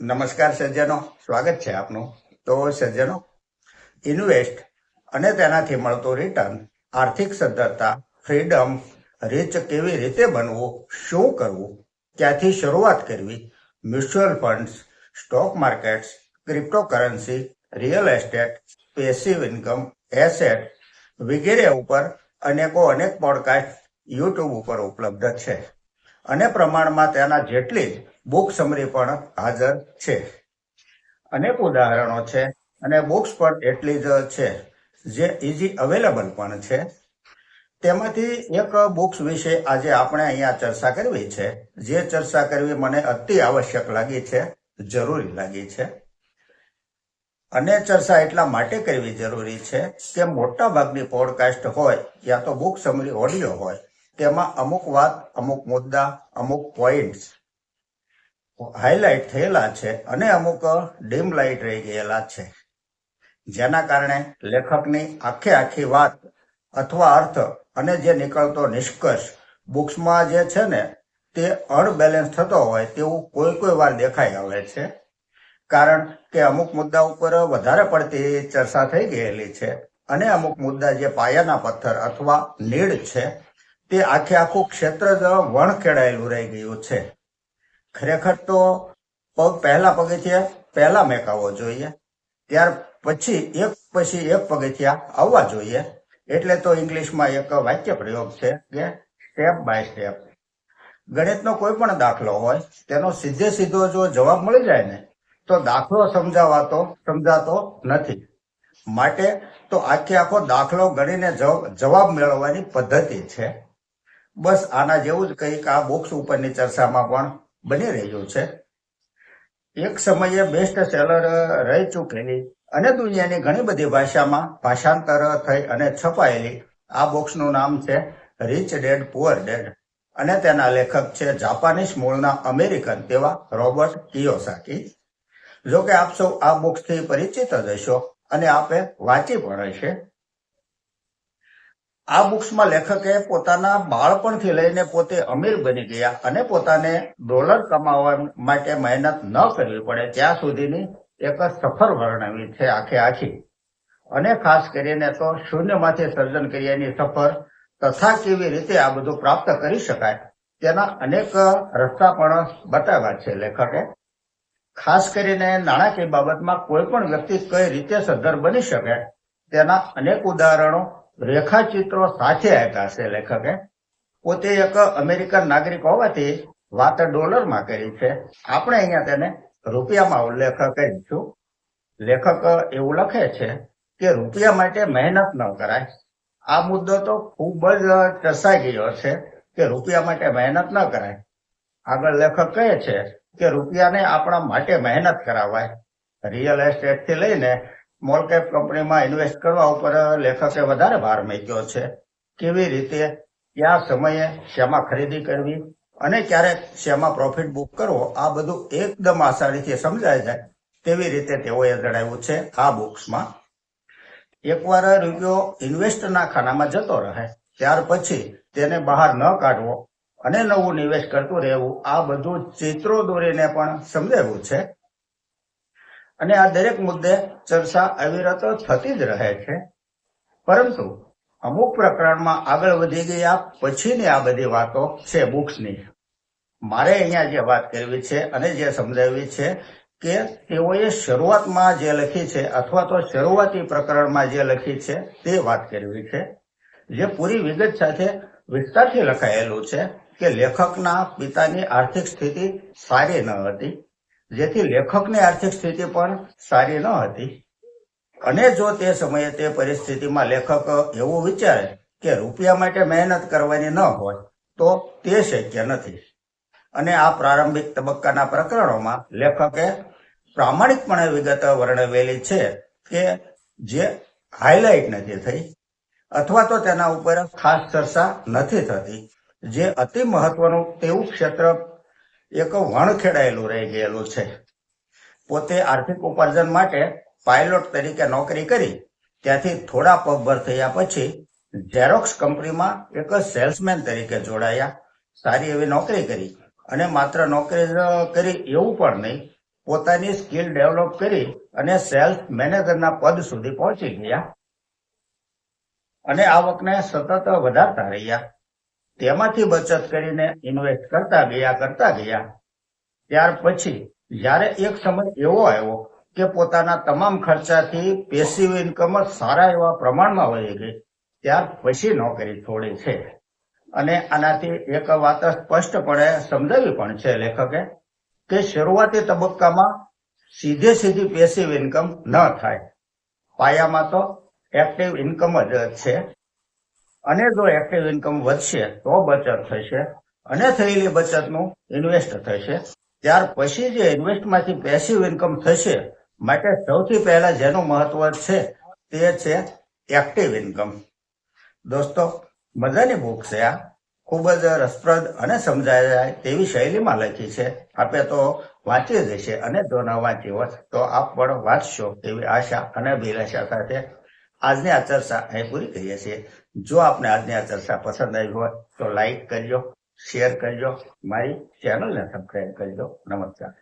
નમસ્કાર સજ્જનો. સ્વાગત છે આપનું. તો સજ્જનો, ઇન્વેસ્ટ અને તેનાથી મળતું રિટર્ન, આર્થિક સદ્ધરતા, ફ્રીડમ, રીચ કેવી રીતે બનવું, શું કરવું, ક્યાંથી શરૂઆત કરવી, mutual funds, stock markets, cryptocurrency, real estate, passive income, asset વગેરે ઉપર અનેકો અનેક પોડકાસ્ટ યુટ્યુબ ઉપર ઉપલબ્ધ છે. અને પ્રમાણમાં તેના જેટલી જ બુક સમરી પણ હાજર છે. અનેક ઉદાહરણો છે અને બુક્સ પણ એટલી જ છે, જે ઇઝી અવેલેબલ પણ છે. તેમાંથી એક બુક્સ વિશે આજે આપણે અહીંયા ચર્ચા કરવી છે. જે ચર્ચા કરવી મને અતિ આવશ્યક લાગી છે, જરૂરી લાગી છે. અને ચર્ચા એટલા માટે કરવી જરૂરી છે કે મોટા ભાગની પોડકાસ્ટ હોય યા તો બુક સમરી ઓડિયો હોય, તેમાં અમુક વાત, અમુક મુદ્દા, અમુક પોઈન્ટ્સ હાઇલાઇટ થયેલા છે અને અમુક ડીમ લાઇટ રહી ગયેલા છે. જેના કારણે લેખકની આખે આખી વાત અથવા અર્થ અને જે નીકળતો નિષ્કર્ષ બુક્સમાં જે છે ને, તે અનબેલેન્સ થતો હોય તેવું કોઈ કોઈ વાર દેખાઈ આવે છે. કારણ કે અમુક મુદ્દા ઉપર વધારે પડતી ચર્ચા થઈ ગયેલી છે અને અમુક મુદ્દા જે પાયાના પથ્થર અથવા નીડ છે, તે આખે આખું ક્ષેત્ર જ વણખેડાયેલું રહી ગયું છે. ખરેખર તો પગ પહેલા પગથિયા પહેલા મેકાવો જોઈએ. ત્યાર પછી એક પછી એક પગથિયા આવવા જોઈએ. એટલે તો ઇંગ્લિશમાં એક વાક્ય પ્રયોગ છે કે સ્ટેપ બાય સ્ટેપ ગણિતનો કોઈ પણ દાખલો હોય, તેનો સીધે સીધો જો જવાબ મળી જાય ને, તો દાખલો સમજાવાતો, સમજાતો નથી. માટે તો આખે આખો દાખલો ગણીને જવાબ મેળવવાની પદ્ધતિ છે. બસ આના જેવું જ કંઈક આ બોક્સ ઉપરની ચર્ચામાં પણ બની રહ્યું છે. એક સમયે બેસ્ટ સેલર રહી ચૂકેલી અને દુનિયાની ઘણી બધી ભાષામાં ભાષાંતર થઈ અને છપાયેલી. આ બોક્સનું નામ છે રીચ ડેડ પુઅર ડેડ અને તેના લેખક છે જાપાનીઝ મૂળના અમેરિકન તેવા રોબર્ટ કિયોસાકી. જો કે આપ સૌ આ બુક્સથી પરિચિત જ હશો અને આપે વાંચી પણ હશે. આ બુક્સમાં લેખકે પોતાના બાળપણથી લઈને પોતે અમીર બની ગયા અને પોતાને ડોલર કમાવા માટે મહેનત ન કરવી પડે, ત્યાં સુધીની એક સફર વર્ણવી છે આખે આખી. અને ખાસ કરીને તો શૂન્યમાંથી સર્જન કર્યાની સફર તથા કેવી રીતે આ બધું પ્રાપ્ત કરી શકાય તેના અનેક રસ્તા પણ બતાવ્યા છે લેખકે. ખાસ કરીને નાણાકીય બાબતમાં કોઈ પણ વ્યક્તિ કઈ રીતે સદ્ધર બની શકે તેના અનેક ઉદાહરણો રેખાચિત્રો સાથે આપ્યા છે લેખકે. પોતે એક અમેરિકન નાગરિક હોવાથી વાત ડોલરમાં કરી છે. આપણે અહીંયા તેને રૂપિયામાં ઉલ્લેખ કરીશું. લેખક એવું લખે છે કે રૂપિયા માટે મહેનત ન કરાય. આ મુદ્દો તો ખૂબ જ ચર્ચાઈ ગયો છે કે રૂપિયા માટે મહેનત ન કરાય. આગળ લેખક કહે છે કે રૂપિયાને આપણા માટે મહેનત કરાવાય. રિયલ એસ્ટેટથી લઈને સ્મોલ કેપ કંપનીમાં ઇન્વેસ્ટ કરવા ઉપર લેખકે વધારે ભાર મૂક્યો છે. કેવી રીતે? કયા સમયે શેમાં ખરીદી કરવી? અને ક્યારેક શેમાં પ્રોફિટ બુક કરવો? આ બધું એકદમ આસાનીથી સમજાય જાય તેવી રીતે તેઓએ જણાવ્યું છે આ બુક્સમાં. એકવાર રૂપિયો ઇન્વેસ્ટના ખાનામાં જતો રહે, ત્યાર પછી તેને બહાર ન કાઢવો અને નવું નિવેશ કરતું રહેવું, આ બધું ચિત્રો દોરીને પણ સમજાવ્યું છે. અને આ દરેક મુદ્દે ચર્ચા અવિરત થતી જ રહે છે. પરંતુ અમુક પ્રકરણમાં આગળ વધી ગયા પછીની આ બધી વાતો છે બુક્સની. મારે અહીંયા જે વાત કરવી છે અને જે સમજાવવી છે કે તેઓએ શરૂઆતમાં જે લખી છે અથવા તો શરૂઆતી પ્રકરણમાં જે લખી છે તે વાત કરવી છે. જે પૂરી વિગત સાથે વિસ્તારથી લખાયેલું છે કે લેખકના પિતાની આર્થિક સ્થિતિ સારી ન હતી. જેથી લેખકની આર્થિક સ્થિતિ પણ સારી ન હતી. અને જો તે સમયે તે પરિસ્થિતિમાં લેખક એવું વિચારે કે રૂપિયા માટે મહેનત કરવાની ન હોય, તો તે શક્ય નથી. અને આ પ્રારંભિક તબક્કાના પ્રકરણોમાં લેખકે પ્રામાણિકપણે વિગત વર્ણવેલી છે કે જે હાઇલાઇટ નથી થઈ અથવા તો તેના ઉપર ખાસ ચર્ચા નથી થતી, જે અતિ મહત્વનું તેવું ક્ષેત્ર એક વણખેડાયેલું રહી ગયેલું છે. પોતે આર્થિક ઉપાર્જન માટે પાયલોટ તરીકે નોકરી કરી, ત્યાંથી થોડા પગભર થયા પછી ઝેરોક્સ કંપનીમાં એક સેલ્સમેન તરીકે જોડાયા. સારી એવી નોકરી કરી અને માત્ર નોકરી કરી એવું પણ નહીં, પોતાની સ્કિલ ડેવલપ કરી અને સેલ્સ મેનેજરના પદ સુધી પહોંચી ગયા. અને આવકને સતત વધારતા રહ્યા. તેમાંથી બચત કરીને ઇન્વેસ્ટ કરતા ગયા કરતા ગયા. ત્યાર પછી જ્યારે એક સમય એવો આવ્યો કે પોતાના તમામ ખર્ચાથી પેસિવ ઇન્કમ જ સારા એવા પ્રમાણમાં વધી ગઈ, ત્યાર પછી નોકરી છોડી છે. અને આનાથી એક વાત સ્પષ્ટપણે સમજાવી પણ છે લેખકે, કે શરૂઆતી તબક્કામાં સીધે સીધી પેસિવ ઇન્કમ ન થાય. પાયામાં તો એક્ટિવ ઇન્કમ જ છે. અને જો એક્ટિવ ઇન્કમ વધશે, તો બચત થશે. અને થયેલી બચતનું ઇન્વેસ્ટ થશે. ત્યાર પછી જે ઇન્વેસ્ટમાંથી પેસિવ ઇન્કમ થશે, માટે સૌથી પહેલા જેનું મહત્વ છે, તે છે એક્ટિવ ઇન્કમ દોસ્તો મજાની બુક છે આ. ખૂબ જ રસપ્રદ અને સમજાય જાય તેવી શૈલીમાં લખી છે. આપે તો વાંચી જશે અને જો ન વાંચી હોત, તો આપ પણ વાંચશો તેવી આશા અને અભિલાષા સાથે આજની આ ચર્ચા અહીં પૂરી કરીએ છીએ. જો આપને આજની આ ચર્ચા પસંદ આવી હોય તો લાઈક કરજો, શેર કરજો, મારી ચેનલને સબસ્ક્રાઈબ કરજો. નમસ્કાર.